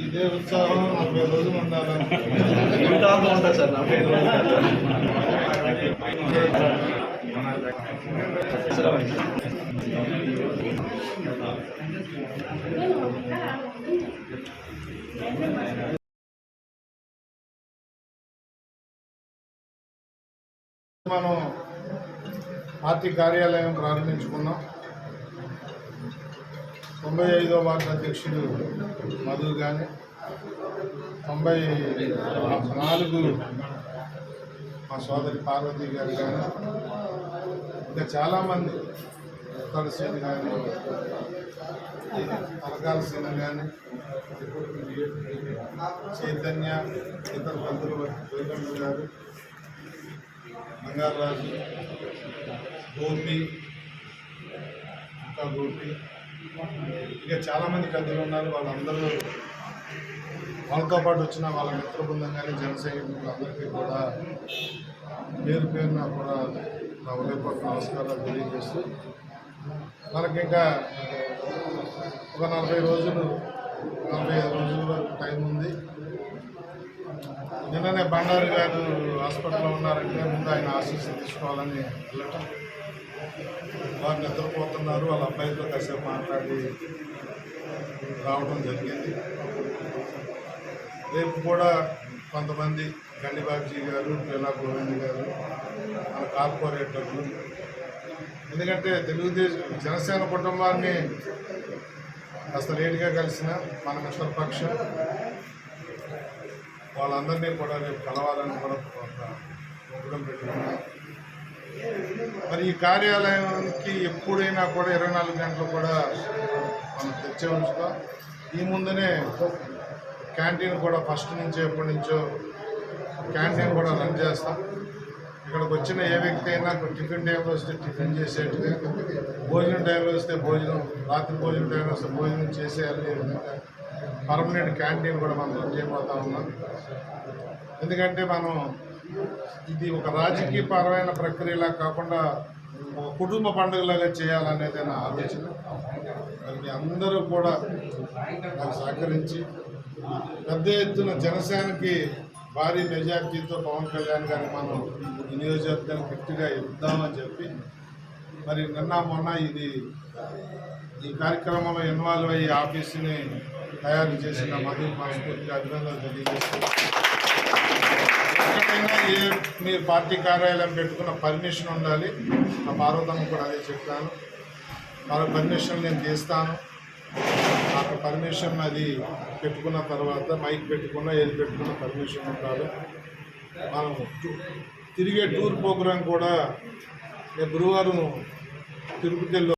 ఇదే ఉత్సాహం నలభై రోజులు ఉండాలని ఉంటుంది సార్ నలభై రోజులు మనం పార్టీ కార్యాలయం ప్రారంభించుకున్నాం. తొంభై ఐదో వార్డు అధ్యక్షుడు మధు కానీ తొంభై నాలుగు మా సోదరి పార్వతి గారు కానీ ఇంకా చాలామంది ఉత్తర సీన్ కానీ పరకాల సేన కానీ చైతన్య ఇతర పంతులు వెంకట గారు బంగారాజు గోపి ఇంకా గోపి ఇక చాలామంది పెద్దలు ఉన్నారు వాళ్ళందరూ వాళ్ళతో పాటు వచ్చిన వాళ్ళ మిత్ర బృందం కానీ జన సైనికులు అందరికీ కూడా పేరు పేరున కూడా నా ఉదయపూర్వక నమస్కారాలు తెలియజేస్తూ మనకి ఇంకా ఒక నలభై రోజులు నలభై ఐదు రోజుల వరకు టైం ఉంది. నిన్ననే బండారు గారు హాస్పిటల్లో ఉన్నారంటే ముందు ఆయన ఆశీస్సు తీసుకోవాలని వెళ్ళటం వారు నిద్రపోతున్నారు వాళ్ళ అబ్బాయితో కాసేపు మాట్లాడి రావడం జరిగింది. రేపు కూడా కొంతమంది గండిబాబ్జీ గారు పిల్లా గోవింద్ గారు మన కార్పొరేటర్లు ఎందుకంటే తెలుగుదేశం జనసేన కుటుంబాన్ని కాస్త లేటుగా కలిసిన మన మిత్రపక్ష వాళ్ళందరినీ కూడా రేపు కలవాలని కూడా ఒక ప్రోగ్రాం పెట్టుకున్నాం. మరి ఈ కార్యాలయానికి ఎప్పుడైనా కూడా ఇరవై నాలుగు గంటలు కూడా మనం తెచ్చే ఉంచుతాం. ఈ ముందునే క్యాంటీన్ కూడా ఫస్ట్ నుంచి ఎప్పటి నుంచో క్యాంటీన్ కూడా రన్ చేస్తాం. ఇక్కడికి వచ్చిన ఏ వ్యక్తి అయినా టిఫిన్ టైంలో వస్తే టిఫిన్ చేసేట్టుగా భోజనం టైంలో వస్తే భోజనం రాత్రి భోజనం టైంలో వస్తే భోజనం చేసేయాలి విధంగా పర్మనెంట్ క్యాంటీన్ కూడా మనం రన్ చేయబోతా ఉన్నాం. ఎందుకంటే మనం ఇది ఒక రాజకీయపరమైన ప్రక్రియలా కాకుండా ఒక కుటుంబ పండుగలాగా చేయాలనేది నా ఆలోచన. మరి మీ అందరూ కూడా నాకు సహకరించి పెద్ద ఎత్తున జనసేనకి భారీ మెజార్టీతో పవన్ కళ్యాణ్ గారిని మనం ఈ నియోజకవర్గానికి గట్టిగా ఇద్దామని చెప్పి మరి నిన్న మొన్న ఇది ఈ కార్యక్రమంలో ఇన్వాల్వ్ అయ్యి ఆఫీస్ని తయారు చేసిన మధు మనస్ఫూర్తిగా అభినందనలు తెలియజేస్తూ ఎక్కడైనా ఏ మీరు పార్టీ కార్యాలయం పెట్టుకున్న పర్మిషన్ ఉండాలి నా పార్వతమ్మ కూడా అదే చెప్తాను మరో పర్మిషన్ నేను తీస్తాను. నాకు పర్మిషన్ అది పెట్టుకున్న తర్వాత మైక్ పెట్టుకున్న ఏది పెట్టుకున్న పర్మిషన్ ఉండాలి. మనం తిరిగే టూర్ ప్రోగ్రాం కూడా నేను గురువారం తిరుపతిలో